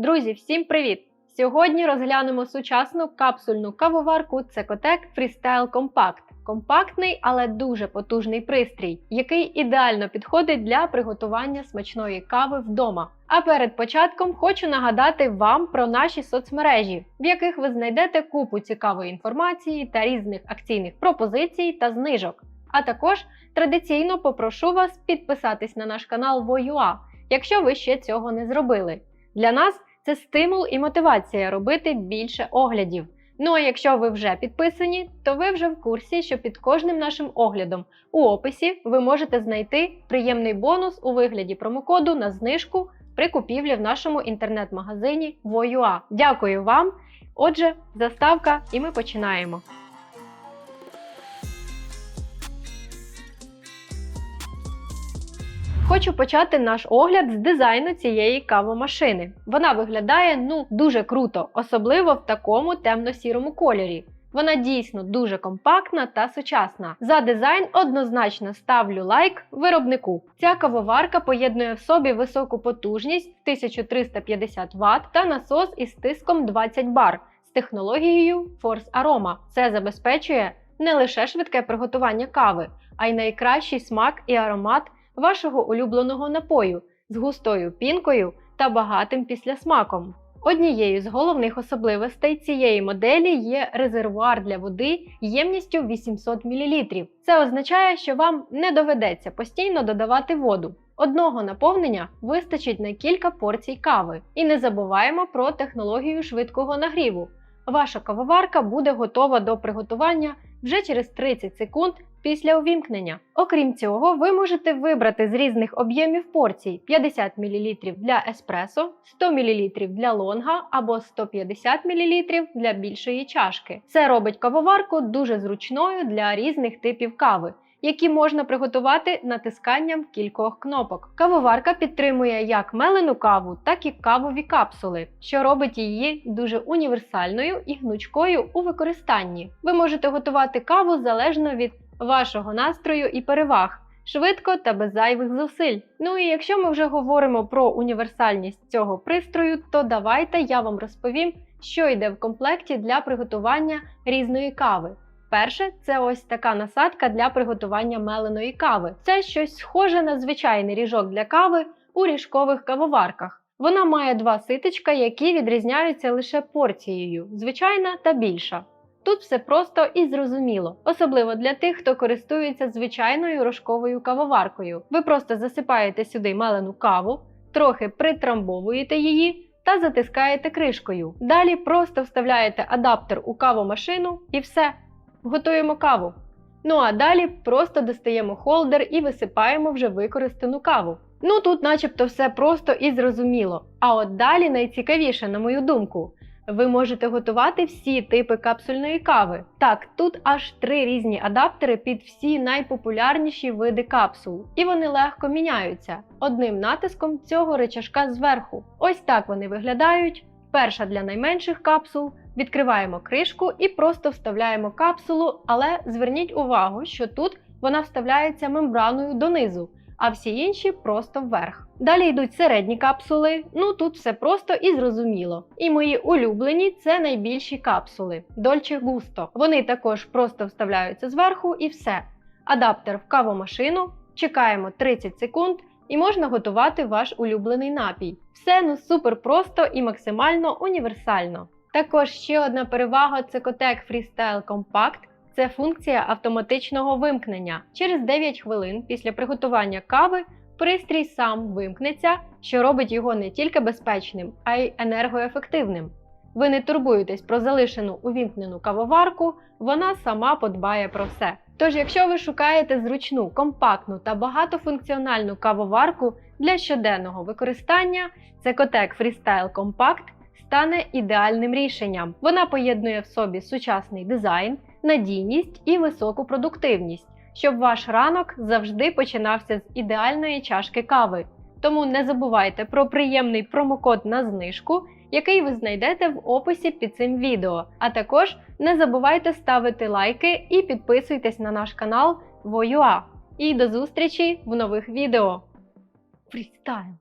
Друзі, всім привіт! Сьогодні розглянемо сучасну капсульну кавоварку Цекотек Freestyle Compact. Компактний, але дуже потужний пристрій, який ідеально підходить для приготування смачної кави вдома. А перед початком хочу нагадати вам про наші соцмережі, в яких ви знайдете купу цікавої інформації та різних акційних пропозицій та знижок. А також традиційно попрошу вас підписатись на наш канал Voyua, якщо ви ще цього не зробили. Для нас це стимул і мотивація робити більше оглядів. Ну а якщо ви вже підписані, то ви вже в курсі, що під кожним нашим оглядом у описі ви можете знайти приємний бонус у вигляді промокоду на знижку при купівлі в нашому інтернет-магазині Voyua. Дякую вам! Отже, заставка, і ми починаємо. Хочу почати наш огляд з дизайну цієї кавомашини. Вона виглядає ну дуже круто, особливо в такому темно-сірому кольорі. Вона дійсно дуже компактна та сучасна. За дизайн однозначно ставлю лайк виробнику. Ця кавоварка поєднує в собі високу потужність 1350 Вт та насос із тиском 20 бар з технологією Force Aroma. Це забезпечує не лише швидке приготування кави, а й найкращий смак і аромат вашого улюбленого напою з густою пінкою та багатим післясмаком. Однією з головних особливостей цієї моделі є резервуар для води ємністю 800 мл. Це означає, що вам не доведеться постійно додавати воду. Одного наповнення вистачить на кілька порцій кави. І не забуваємо про технологію швидкого нагріву. Ваша кавоварка буде готова до приготування вже через 30 секунд після увімкнення. Окрім цього, ви можете вибрати з різних об'ємів порцій 50 мл для еспресо, 100 мл для лонга або 150 мл для більшої чашки. Це робить кавоварку дуже зручною для різних типів кави. Які можна приготувати натисканням кількох кнопок. Кавоварка підтримує як мелену каву, так і кавові капсули, що робить її дуже універсальною і гнучкою у використанні. Ви можете готувати каву залежно від вашого настрою і переваг, швидко та без зайвих зусиль. Ну і якщо ми вже говоримо про універсальність цього пристрою, то давайте я вам розповім, що йде в комплекті для приготування різної кави. Перше, це ось така насадка для приготування меленої кави. Це щось схоже на звичайний ріжок для кави у ріжкових кавоварках. Вона має два ситечка, які відрізняються лише порцією, звичайна та більша. Тут все просто і зрозуміло, особливо для тих, хто користується звичайною рожковою кавоваркою. Ви просто засипаєте сюди мелену каву, трохи притрамбовуєте її та затискаєте кришкою. Далі просто вставляєте адаптер у кавомашину і все. Готуємо каву. Ну а далі просто достаємо холдер і висипаємо вже використану каву. Ну тут, начебто, все просто і зрозуміло. А от далі найцікавіше, на мою думку. Ви можете готувати всі типи капсульної кави. Так, тут аж три різні адаптери під всі найпопулярніші види капсул, і вони легко міняються одним натиском цього речашка зверху. Ось так вони виглядають. Перша для найменших капсул. Відкриваємо кришку і просто вставляємо капсулу, але зверніть увагу, що тут вона вставляється мембраною донизу, а всі інші просто вверх. Далі йдуть середні капсули, ну тут все просто і зрозуміло. І мої улюблені це найбільші капсули Dolce Gusto. Вони також просто вставляються зверху і все. Адаптер в кавомашину, чекаємо 30 секунд і можна готувати ваш улюблений напій. Все ну супер просто і максимально універсально. Також ще одна перевага Cecotec Freestyle Compact – це функція автоматичного вимкнення. Через 9 хвилин після приготування кави пристрій сам вимкнеться, що робить його не тільки безпечним, а й енергоефективним. Ви не турбуєтесь про залишену увімкнену кавоварку, вона сама подбає про все. Тож, якщо ви шукаєте зручну, компактну та багатофункціональну кавоварку для щоденного використання, Cecotec Freestyle Compact стане ідеальним рішенням. Вона поєднує в собі сучасний дизайн, надійність і високу продуктивність, щоб ваш ранок завжди починався з ідеальної чашки кави. Тому не забувайте про приємний промокод на знижку, який ви знайдете в описі під цим відео. А також не забувайте ставити лайки і підписуйтесь на наш канал Воюа. І до зустрічі в нових відео. Фрістайл!